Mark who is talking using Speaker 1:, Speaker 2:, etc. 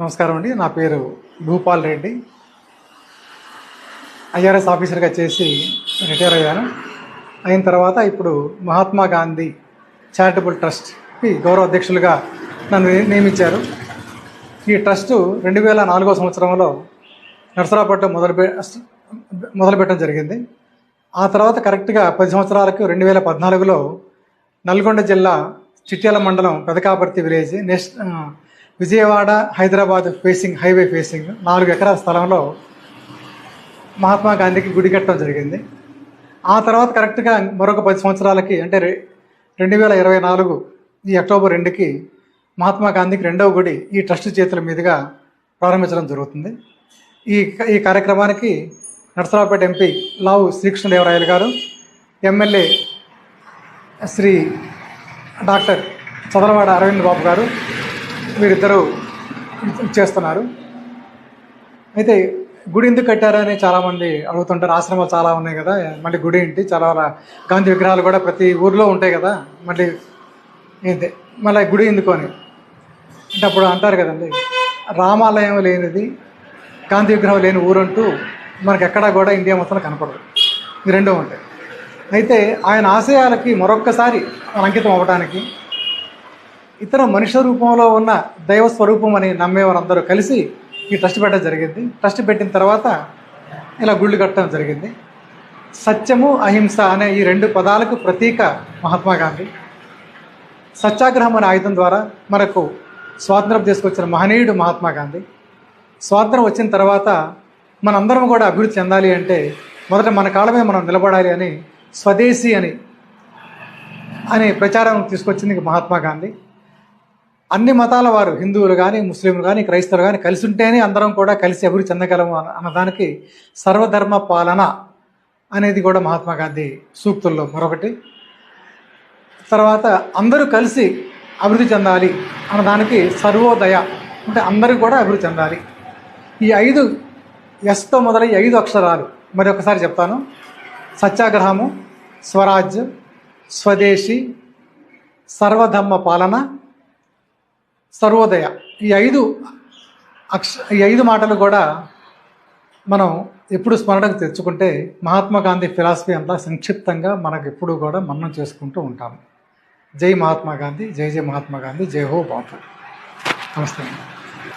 Speaker 1: నమస్కారం అండి. నా పేరు భూపాల్ రెడ్డి. ఐఆర్ఎస్ ఆఫీసర్గా చేసి రిటైర్ అయ్యాను. అయిన తర్వాత ఇప్పుడు మహాత్మా గాంధీ చారిటబుల్ ట్రస్ట్కి గౌరవ అధ్యక్షులుగా నన్ను నియమించారు. ఈ ట్రస్టు రెండు వేల నాలుగో సంవత్సరంలో నర్సరాపట్నం మొదలు మొదలుపెట్టడం జరిగింది. ఆ తర్వాత కరెక్ట్గా పది సంవత్సరాలకు రెండు వేల పద్నాలుగులో నల్గొండ జిల్లా చిట్యాల మండలం Pedakaparthi village next Vijayawada Hyderabad facing highway facing నాలుగు ఎకరాల స్థలంలో మహాత్మా గాంధీకి గుడి కట్టడం జరిగింది. ఆ తర్వాత కరెక్ట్గా మరొక పది సంవత్సరాలకి అంటే రెండు వేల ఇరవై నాలుగు ఈ అక్టోబర్ రెండుకి మహాత్మా గాంధీకి రెండవ గుడి ఈ ట్రస్ట్ చేతుల మీదుగా ప్రారంభించడం జరుగుతుంది. ఈ ఈ కార్యక్రమానికి Narasaraopet MP Lavu Srikrishnadevarayalu garu MLA Shri doctor Chadalavada Aravind Babu garu వీరిద్దరూ చేస్తున్నారు. అయితే గుడి ఎందుకు కట్టారని చాలామంది అడుగుతుంటారు. ఆశ్రమాలు చాలా ఉన్నాయి కదా. మళ్ళీ గుడి ఏంటి? చాలా గాంధీ విగ్రహాలు కూడా ప్రతి ఊర్లో ఉంటాయి కదా. మళ్ళీ ఏంటి? మళ్ళీ గుడి ఎందుకు అని. అంటే అప్పుడు అంటారు కదండి రామాలయం లేనిది గాంధీ విగ్రహం లేని ఊరంటూ మనకు ఎక్కడా కూడా ఇండియా మొత్తం కనపడదు. ఈ రెండూ ఉంటాయి. అయితే ఆయన ఆశయాలకి మరొక్కసారి అంకితం అవ్వడానికి ఇతర మనుష్య రూపంలో ఉన్న దైవ స్వరూపం అని నమ్మేవారందరూ కలిసి ఈ ట్రస్ట్ పెట్టడం జరిగింది. ట్రస్ట్ పెట్టిన తర్వాత ఇలా గుళ్ళు కట్టడం జరిగింది. సత్యము అహింస అనే ఈ రెండు పదాలకు ప్రతీక మహాత్మా గాంధీ. సత్యాగ్రహం అనే ఆయుధం ద్వారా మనకు స్వాతంత్రం తీసుకొచ్చిన మహనీయుడు మహాత్మా గాంధీ. స్వాతంత్రం వచ్చిన తర్వాత మనందరం కూడా అభివృద్ధి చెందాలి అంటే మొదట మన కాళ్ళ మీద మనం నిలబడాలి అని స్వదేశీ అని అనే ప్రచారం తీసుకొచ్చింది మహాత్మా గాంధీ. అన్ని మతాల వారు హిందువులు కానీ ముస్లింలు కానీ క్రైస్తవులు కానీ కలిసి ఉంటేనే అందరం కూడా కలిసి అభివృద్ధి చెందగలము అన్నదానికి సర్వధర్మ పాలన అనేది కూడా మహాత్మా గాంధీ సూక్తుల్లో మరొకటి. తర్వాత అందరూ కలిసి అభివృద్ధి చెందాలి అన్నదానికి సర్వోదయ అంటే అందరూ కూడా అభివృద్ధి చెందాలి. ఈ ఐదు ఎస్తో మొదలై ఐదు అక్షరాలు మరి ఒకసారి చెప్తాను. సత్యాగ్రహము స్వరాజ్యం స్వదేశీ సర్వధర్మ పాలన సర్వోదయ. ఈ ఐదు అక్ష ఈ ఐదు మాటలు కూడా మనం ఎప్పుడు స్మరణకు తెచ్చుకుంటే మహాత్మా గాంధీ ఫిలాసఫీ అంతా సంక్షిప్తంగా మనకు ఎప్పుడు కూడా మన్నం చేసుకుంటూ ఉంటాము జై మహాత్మా గాంధీ జై జై మహాత్మా గాంధీ జై హో బాపు. నమస్తే